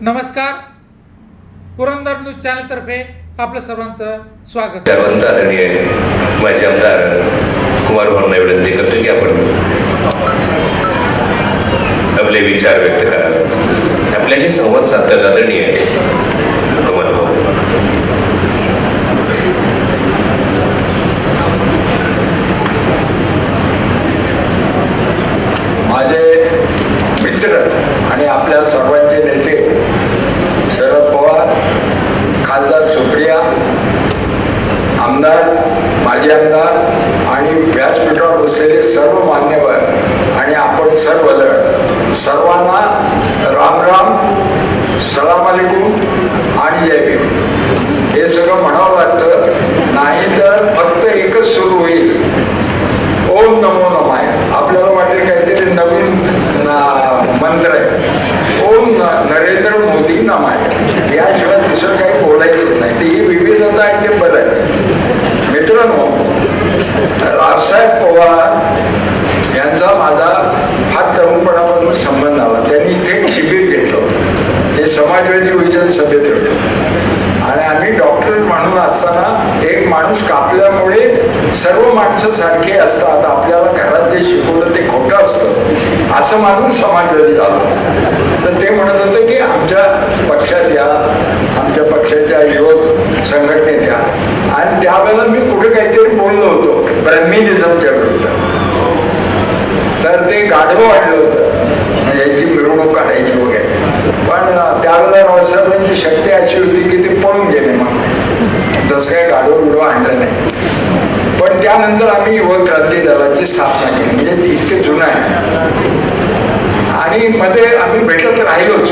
नमस्कार. पुरंदर न्यूज चॅनलतर्फे आपलं सर्वांचं स्वागत. आहे आदरणीय माझे आमदार कुमार भावना विनंती करतो की आपण आपले विचार व्यक्त करा. आपल्याशी संवाद साधतात आदरणीय कुमार भाऊ माझे मित्र आणि आपल्या सर्वांचे नेते शरद पवार खासदार सुप्रिया आमदार माजी आमदार आणि व्यासपीठावर बसलेले सर्व मान्यवर आणि आपण सर्वजण सर्वांना राम राम सलाम अलैकुम आणि जय भीम हे सगळं म्हणावं लागतं नाही तर फक्त एकच सुरू होईल ओम नमो नमाय आपल्याला वाटेल काहीतरी नवीन ना- मंत्र आहे ओम न- नरेंद्र मोदी नमाय याशिवाय दुसरं काही बोलायचंच नाही ती आहे ते बरं आहे. मित्रांनो रावसाहेब पवार यांचा माझा फार तरुणपणापासून संबंध आला. त्यांनी इथे शिबिर घेतलं ते समाजवादी विजन सभेत होतं. आणि आम्ही डॉक्टर म्हणून असताना एक माणूस कापल्यामुळे सर्व माणसं सारखे असतात. आपल्याला घरात जे शिकवलं ते खोटं असतं. असं मानून समाजवादी झालो. तर ते म्हणत होतं की आमच्या पक्षात या. आमच्या पक्षाच्या युवक संघटनेत आणि त्यावेळेला मी कुठे काहीतरी बोललो होतो. ब्रह्मिनिझमच्या विरुद्ध. तर ते गाढवं वाढलं होतं. म्हणजे याची मिरवणूक काढायची वगैरे. पण त्यावेळेला रावसाहेबांची शक्ती अशी होती की ते पळून गेले मग जसं काही गाढवं बिडव आणलं नाही. पण त्यानंतर आम्ही युवक क्रांती दलाची स्थापना केली. म्हणजे ती इतके जुनं आहे. आणि मध्ये आम्ही भेटत राहिलोच.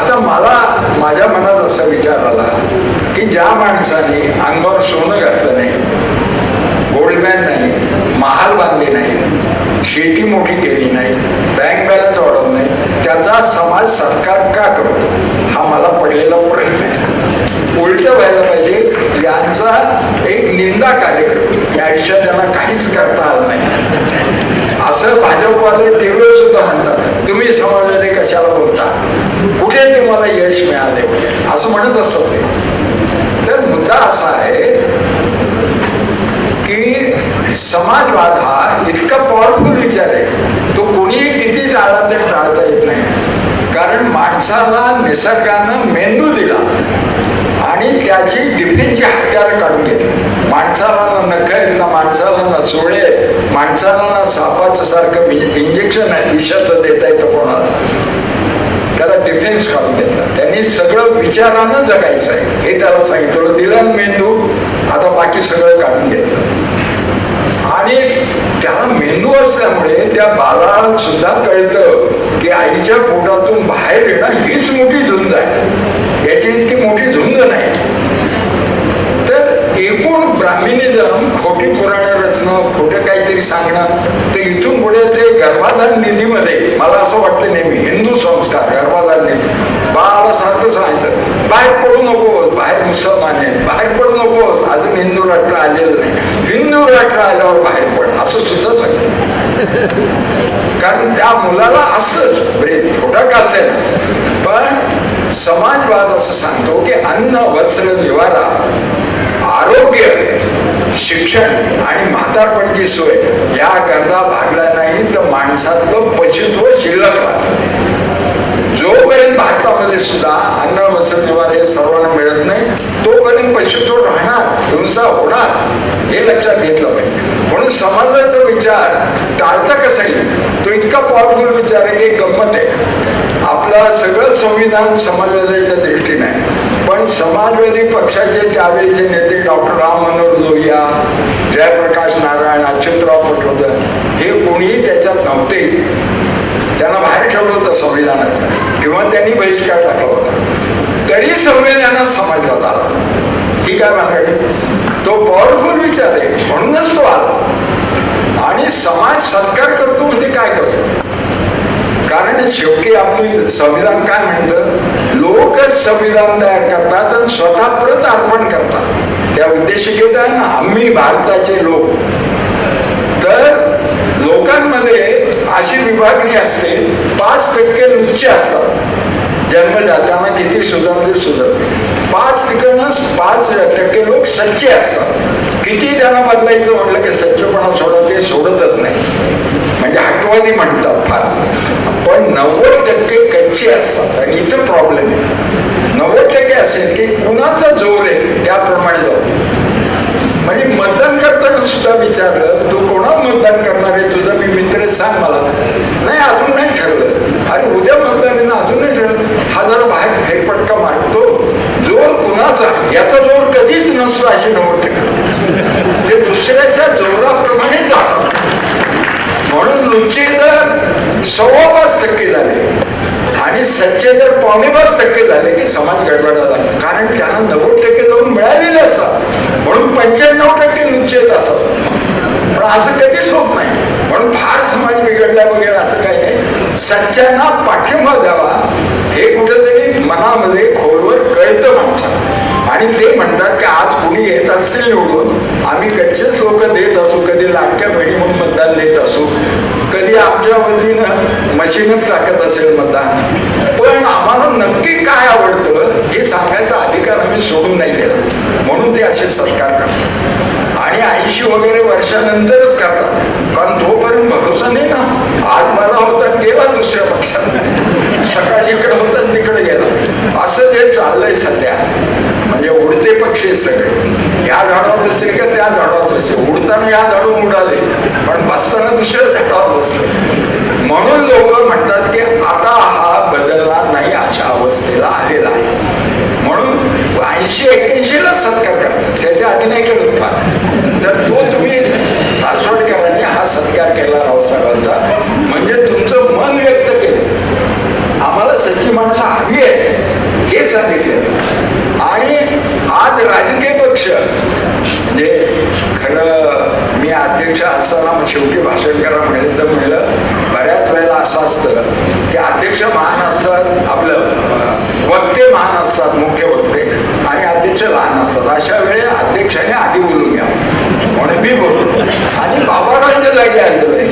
आता मला माझ्या मनात असा विचार आला की ज्या माणसाने अंगावर सोनं घातलं नाही गोल्डमॅन नाही महाल बांधले नाही शेती मोठी केली नाही बँक बॅलन्स वाढवत नाही त्याचा समाज सत्कार का करतो? हा मला पडलेला प्रश्न आहे. उलट व्हायला पाहिजे यांचा एक निंदा कार्यक्रम या आयुष्यात त्यांना काहीच करता आलं नाही. असं भाजपवाले तेवढे सुद्धा म्हणतात. तुम्ही समाजामध्ये कशाला बोलता? कुठे तुम्हाला यश मिळाले असं म्हणत असतात ते. तर मुद्दा असा आहे की समाजवाद हा इतका पॉवरफुल विचार आहे. तो कोणीही किती टाळला तरी टाळता येत नाही. कारण माणसाला निसर्गानं मेंदू दिला आणि त्याची डिफेन्सची हत्यारं काढून घेतली. माणसाला ना नख आहेत ना माणसाला ना सोळे आहेत. माणसांना सापाचं सारखं इंजेक्शन आहे विषाचं देता येतं कोणाला? त्याला डिफेन्स काढून घेतला. त्यांनी सगळं विचारानं जगायचं आहे. हे त्याला सांगितलं. दिलं मेंदू आता बाकी सगळं काढून घेतलं. आणि त्याला मेंदू असल्यामुळे त्या बाळाला सुद्धा कळतं की आईच्या पोटातून बाहेर येणं हीच मोठी झुंज आहे. याची इतकी मोठी झुंज नाही. एकूण ब्राह्मणिझम खोटी पुराण रचणं खोटं काहीतरी सांगणं तर इथून पुढे ते गर्भाधान निधीमध्ये मला असं वाटतं नेहमी हिंदू संस्कार गर्भाधान निधी. बाळाला सारखं सांगायचं बाहेर पडू नकोस बाहेर मुसलमान आहे बाहेर पडू नकोस अजून हिंदू राष्ट्र आलेलं नाही. हिंदू राष्ट्र आल्यावर बाहेर पड असं सुद्धा सांगतं कारण त्या मुलाला असंच ब्रेन थोडक का असेल? पण समाजवाद असं सांगतो की अन्न वस्त्र निवारा आरोग्य शिक्षण आणि म्हातारपणची सोय या करता भागला नाही तर माणसातलं पचित्व शिल्लक राहतं. जोपर्यंत भारतामध्ये सुद्धा अन्न वसन निवार हे सर्वांना मिळत नाही तोपर्यंत पशुत्व राहणार हिंसा होणार हे लक्षात घेतलं पाहिजे. म्हणून समाजाचा विचार टाळता कसा येईल? तो इतका पॉवरफुल विचार आहे की गंमत आहे. आपलं सगळं संविधान समाजवादाच्या दृष्टीने आहे. पण समाजवादी पक्षाचे त्यावेळेचे नेते डॉक्टर राम मनोहर लोहिया जयप्रकाश नारायण अच्युतराव पटवर्धन हे कोणीही त्याच्यात नव्हते. त्यांना बाहेर ठेवलं होतं संविधानाचं किंवा त्यांनी बहिष्कार टाकला होता. तरी संविधानात समाजवाद आला. ही काय मागणी? तो पॉवरफुल विचार आहे. म्हणूनच तो आला. आणि समाज सत्कार करतो म्हणजे काय करतो? कारण शेवटी आपली संविधान काय म्हणतं? लोकच संविधान तयार करतात आणि स्वतः परत अर्पण करतात. त्या उद्देशिकेत आहे ना आम्ही भारताचे लोक. तर लोकांमध्ये अशी विभागणी असते पाच टक्के उच्च असतात. जन्म जाताना किती सुधारते सुधारते पाच ठिकाणं पाच टक्के लोक सच्चे असतात. किती त्यांना बदलायचं म्हटलं की सच्चपणा सोडत ते सोडतच नाही. म्हणजे हटवादी म्हणतात फार. पण नव्वद टक्के कच्चे असतात आणि इथं प्रॉब्लेम आहे. नव्वद टक्के असेल की कुणाचा जोर आहे त्याप्रमाणे जाऊ. म्हणजे मतदान करताना सुद्धा विचारलं तू कोणा मतदान करणार आहे? तुझा मी मित्र सांग मला. नाही अजून नाही ठरलं. अरे उद्या मतदान आहे ना अजून नाही ठरलं. हा जरा बाहेर फेरपटका मारतो. जोर कुणाचा? याचा जोर कधीच नसतो असे नव्वद टक्के ते दुसऱ्याच्या जोराप्रमाणे जातात म्हणून लुच्चे जर सव्वा पाच टक्के झाले. आणि सच्चे जर पावणे पाच टक्के झाले की समाज गडबडा लागतो कारण त्यांना नव्वद टक्के जाऊन मिळालेले असतात. पंच्याण्णव टक्के निश्चित येत पण असं कधीच होत नाही. म्हणून फार समाज बिघडला वगैरे असं काही नाही. सच्च्यांना पाठिंबा द्यावा. हे कुठेतरी मनामध्ये खोलवर कळतं म्हणतात आणि ते म्हणतात की आज कुणी येत असतील निवडून आम्ही कच्चेच लोक देत असू कधी लाटक्या बहिणी म्हणून मतदान देत असू कधी आमच्या वतीनं मशीनच टाकत असेल मतदान. पण आम्हाला नक्की काय आवडतं हे सांगायचा अधिकार आम्ही सोडून नाही दिला म्हणून ते असे सत्कार करतात. आणि ऐंशी वगैरे वर्षानंतरच करतात. कारण तोपर्यंत भरोसा नाही ना. आज मला होता तेव्हा दुसऱ्या पक्षात. सकाळी इकडे होता तिकडे गेला. असं जे चाललंय सध्या. म्हणजे उडते पक्षी सगळे. या झाडावर बसेल का त्या झाडावर बसतील उडताना या झाडून उडाले. पण बसताना दुसऱ्या झाडावर बसले. म्हणून लोक म्हणतात की आता हा बदलणार नाही अशा अवस्थेला आलेला आहे म्हणून ऐंशी एक्क्याऐंशीला सत्कार करतात त्याच्या आधी नाही करत फार तर तो तुम्ही सासवडकरांनी विचार सत्कार केला रावसाहेबांचा म्हणजे तुमचं मन व्यक्त केलं. आम्हाला सच्ची माणसं हवी आहे हे सांगितलं. आणि आज राजकीय पक्ष म्हणजे खरं मी अध्यक्ष असताना मग शेवटी भाषण करा म्हणलं तर म्हणलं बऱ्याच वेळेला असं असतं की अध्यक्ष महान असतात आपलं वक्ते महान असतात मुख्य वक्ते आणि अध्यक्ष लहान असतात. अशा वेळी अध्यक्षाने आधी बोलून घ्या. म्हणून मी बोलतो. आणि बाबारांच्या जागी आलेलो आहे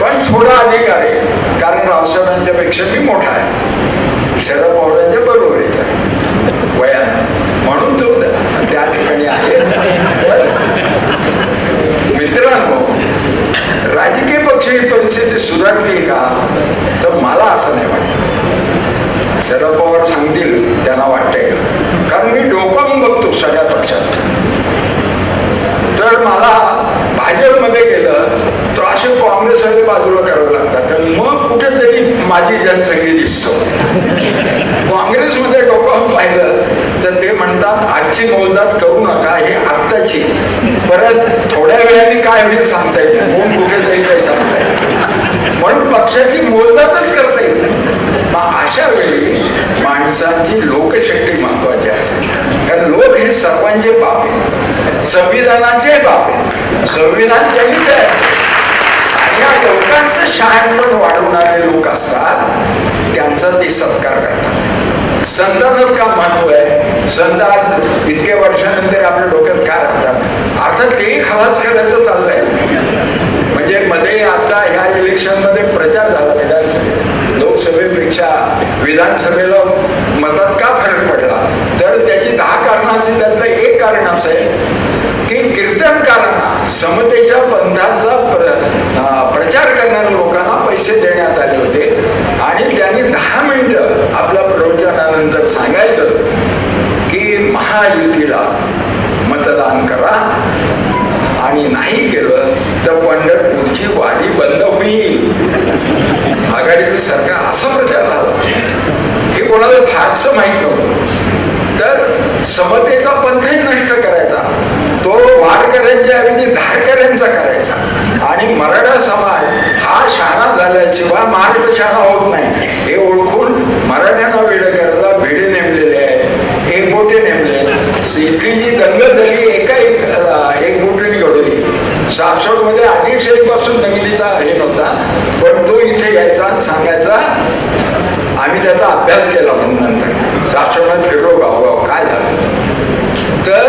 पण थोडा अधिकार आहे. कारण रावसाहेबांच्या पेक्षा मी मोठा आहे शरद पवारांच्या बरोबरीचा आहे वयानं म्हणून तो त्या ठिकाणी आहे तर मित्रांनो राजकीय पक्ष ही परिस्थिती सुधारतील का तर मला असं नाही वाटत शरद पवार सांगतील त्यांना वाटतंय का कारण मी डोकावून बघतो सगळ्या पक्षात तर मला भाजपमध्ये गेलं तर असे काँग्रेसवाले बाजूला करावं लागतात. तर मग कुठेतरी माझी जनसंख्या दिसतो. काँग्रेसमध्ये डोकं पाहिलं तर ते म्हणतात आजची मोजदात करू नका हे आत्ताची. परत थोड्या वेळाने काय होईल सांगता येत नाही. कोण कुठे जाईल काही सांगता येत म्हणून पक्षाची मोजदातच करता येईल मग अशा वेळी माणसाची लोकशक्ती महत्वाची असते. कारण लोक हे सर्वांचे पाप. आहे संविधानाचे बाप आहे संविधान त्यांनीच आहे. आणि या लोकांचं शहाणपण वाढवणारे लोक असतात त्यांचा ते सत्कार करतात. संतांनाच का महत्त्व आहे? संत आज इतक्या वर्षानंतर आपल्या डोक्यात काय राहतात? आता तेही खलास करायचं चाललंय. म्हणजे मध्ये आता ह्या इलेक्शनमध्ये प्रचार झाला विधानसभेत. लोकसभेपेक्षा विधानसभेला मतात का फरक पडला? तर त्याची दहा कारणं असेल त्यातलं कारण असं आहे की कीर्तनकारांना समतेच्या पंथाचा प्र प्रचार करणाऱ्या लोकांना पैसे देण्यात आले होते. आणि त्यांनी दहा मिनिटं आपल्या प्रवचनानंतर सांगायचं की महायुतीला मतदान करा. आणि नाही केलं तर पंढरपूरची वारी बंद होईल. आघाडीचं सरकार असा प्रचार झाला हे कोणाला फारसं माहीत नव्हतं तर समतेचा पंथही नष्ट करायचा. तो वारकऱ्यांच्या ऐवजी धारकऱ्यांचा करायचा. आणि मराठा समाज हा शाणा झाल्याशिवाय महाराष्ट्र शाणा होत नाही हे ओळखून मराठ्यांना वेळ करायला भिडे नेमलेले आहेत एक मोठे नेमले आहेत. इथली जी दंगल झाली एका एक अं, एक मोठीने घडवली सासवडमध्ये आदिलशाहीपासून दंगलीचा हे नव्हता पण तो इथे यायचा आणि सांगायचा आम्ही त्याचा अभ्यास केला म्हणून नंतर सासवडमध्ये फिरलो गावगाव काय झालं तर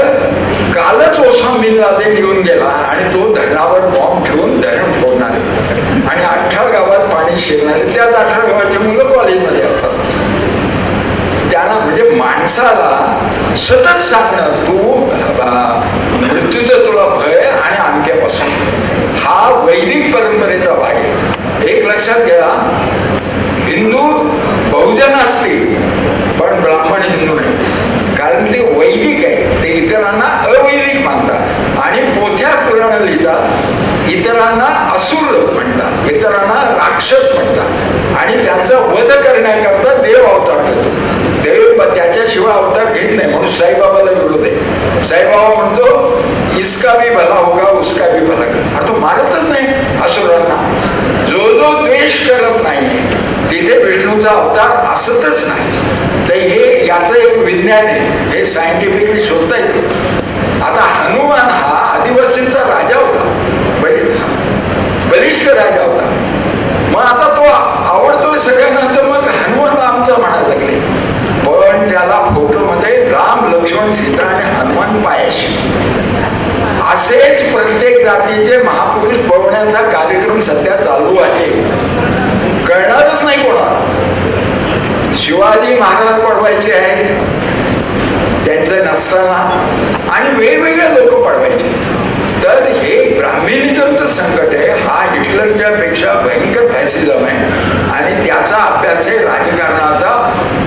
कालच ओसाम बिन लादेन येऊन गेला आणि तो धरणावर बॉम्ब ठेवून धरण फोडणार. आणि अठरा गावात पाणी शिरणारे. त्याच अठरा गावाची मुलं कॉलेजमध्ये असतात. म्हणजे माणसाला सतत सांगणं तू मृत्यूचं तुला भय आणि आणख्यापासून हा वैदिक परंपरेचा भाग आहे. एक लक्षात घ्या हिंदू बहुजन असतील पण ब्राह्मण हिंदू नाही कारण ते वैदिक आहे ते इतरांना अवैदिक मानतात आणि पोथ्या पुराण लिहितात इतरांना असुर म्हणतात इतरांना राक्षस म्हणतात. आणि त्यांचा वध करण्याकरता देव अवतार घेतो. देव त्याच्याशिवाय अवतार घेत नाही म्हणून साईबाबाला विरोध आहे. साईबाबा म्हणतो इसका भी भला होगा उसका भी भला कर तो मारतच नाही असुरांना. जो जो द्वेष करत नाही तिथे विष्णूचा अवतार असतच नाही. तर हे याचं एक विज्ञान आहे. हे सायंटिफिकली शोधता येतं. आता हनुमान हा आदिवासींचा राजा होता. बलिष्ठ राजा होता. आता तो आवडतोय सगळ्यांना तर मग हनुमान आमचा म्हणायला लागले. पण त्याला फोटोमध्ये राम लक्ष्मण सीता आणि हनुमान पायाशी असेच प्रत्येक जातीचे महापुरुष पवण्याचा कार्यक्रम सध्या चालू आहे. कळणारच नाही कोणा शिवाजी महाराज पडवायचे आहेत. त्यांचं नसताना. आणि वेगवेगळे लोक पळवायचे तर हे ब्राह्मिनिझमचं संकट आहे हा हिटलरच्या पेक्षा भयंकर फॅसिझम आहे. आणि त्याचा अभ्यास हे राजकारणाचा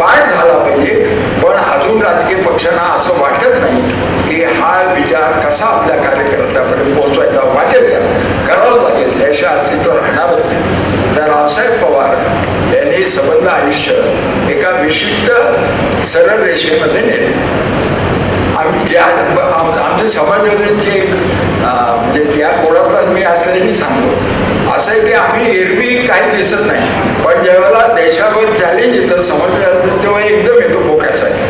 पाठ झाला पाहिजे. पण अजून राजकीय पक्षांना असं वाटत नाही की हा विचार कसा आपल्या कार्यकर्त्यापर्यंत पोहोचवायचा वाटेल त्या करावंच लागेल. त्याशिवाय अस्तित्व राहणारच नाही. तर रावसाहेब पवार यांनी संबंध आयुष्य एका विशिष्ट सरळ रेषेमध्ये नेले. आम्ही ज्या आम- आमच्या समाजवाद्यांची एक म्हणजे त्या कोणाचा मी असल्याने सांगतो. असं आहे की आम्ही एरवी काही दिसत नाही. पण ज्यावेळेला देशावर चॅलेंज येतं समजलं तेव्हा एकदम येतो बोक्यासाठी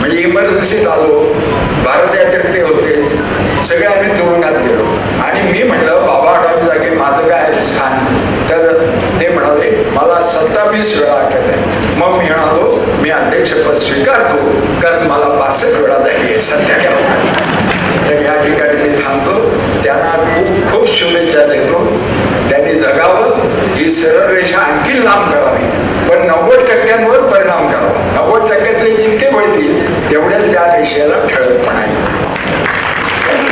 म्हणजे इमर्जन्सीत आलो भारत यात्रेत ते होतेच सगळे आम्ही तुरुंगात गेलो. आणि मी म्हणलं बाबा आढावी जागे माझं काय स्थान तर ते म्हणाले मला सत्तावीस वेळा आठवत आहे मी अध्यक्षपद स्वीकारतो कारण मला बासष्ट वेळा झाली आहे सध्या तर या ठिकाणी मी थांबतो. त्यांना खूप खूप शुभेच्छा देतो. त्यांनी जगावं. ही सरळ रेषा आणखी लांब करावी. पण नव्वद टक्क्यांवर परिणाम करावा. नव्वद टक्क्यातले जितके वळतील तेवढ्याच त्या रेषेला ठळकपणा येईल.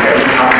त्या